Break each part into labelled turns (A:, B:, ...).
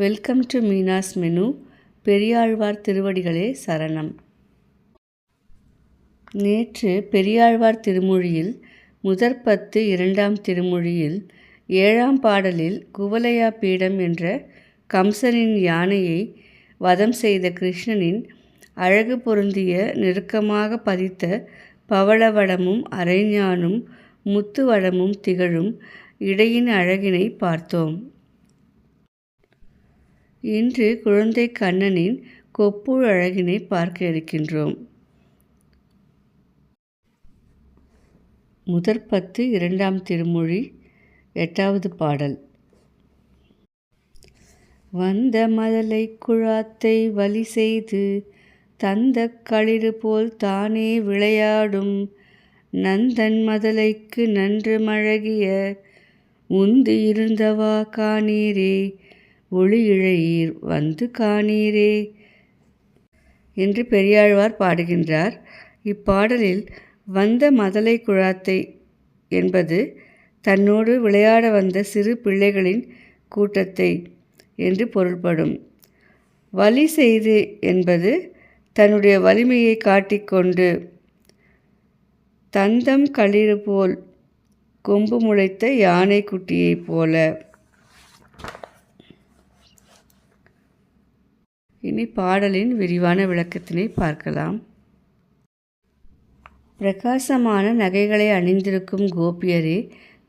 A: Welcome to Meena's menu Periyazhwar திருவடிகளே சரணம். நேற்று பெரியாழ்வார் திருமொழியில் முதற் பத்து இரண்டாம் திருமொழியில் ஏழாம் பாடலில் குவலையா பீடம் என்ற கம்சனின் யானையை வதம் செய்த கிருஷ்ணனின் அழகு பொருந்திய நெருக்கமாக பதித்த பவளவடமும் அரைஞானும் முத்துவடமும் திகழும் இடையின் அழகினை பார்த்தோம். இன்று குழந்தை கண்ணனின் கொப்புள் அழகினை பார்க்க இருக்கின்றோம். முதற் பத்து இரண்டாம் திருமொழி எட்டாவது பாடல். வந்த மதலை குழாத்தை வலி செய்து தந்த களிறு போல் தானே விளையாடும் நந்தன் மதலைக்கு நன்று மழகிய உந்து இருந்தவா காணீரே ஒளி இழையீர் வந்து காணீரே என்று பெரியாழ்வார் பாடுகின்றார். இப்பாடலில் வந்த மதலை குழாத்தை என்பது தன்னோடு விளையாட வந்த சிறு பிள்ளைகளின் கூட்டத்தை என்று பொருள்படும். வலி செய்து என்பது தன்னுடைய வலிமையை காட்டிக்கொண்டு தந்தம் களிறு போல் கொம்பு முளைத்த யானை குட்டியைப் போல. இனி பாடலின் விரிவான விளக்கத்தினை பார்க்கலாம். பிரகாசமான நகைகளை அணிந்திருக்கும் கோபியரே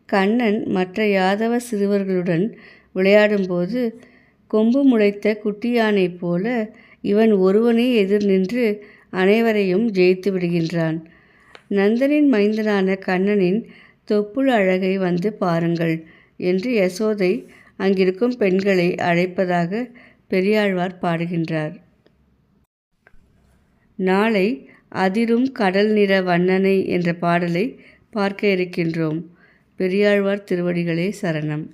A: கண்ணன் மற்ற யாதவ சிறுவர்களுடன் விளையாடும்போது கொம்பு முளைத்த குட்டியானை போல இவன் ஒருவனே எதிர் நின்று அனைவரையும் ஜெயித்து விடுகின்றான். நந்தனின் மைந்தனான கண்ணனின் தொப்புள் அழகை வந்து பாருங்கள் என்று யசோதை அங்கிருக்கும் பெண்களை அழைப்பதாக பெரியாழ்வார் பாடுகின்றார். நாளை அதிரும் கடல் நிற வண்ணனை என்ற பாடலை பார்க்க இருக்கின்றோம். பெரியாழ்வார் திருவடிகளே சரணம்.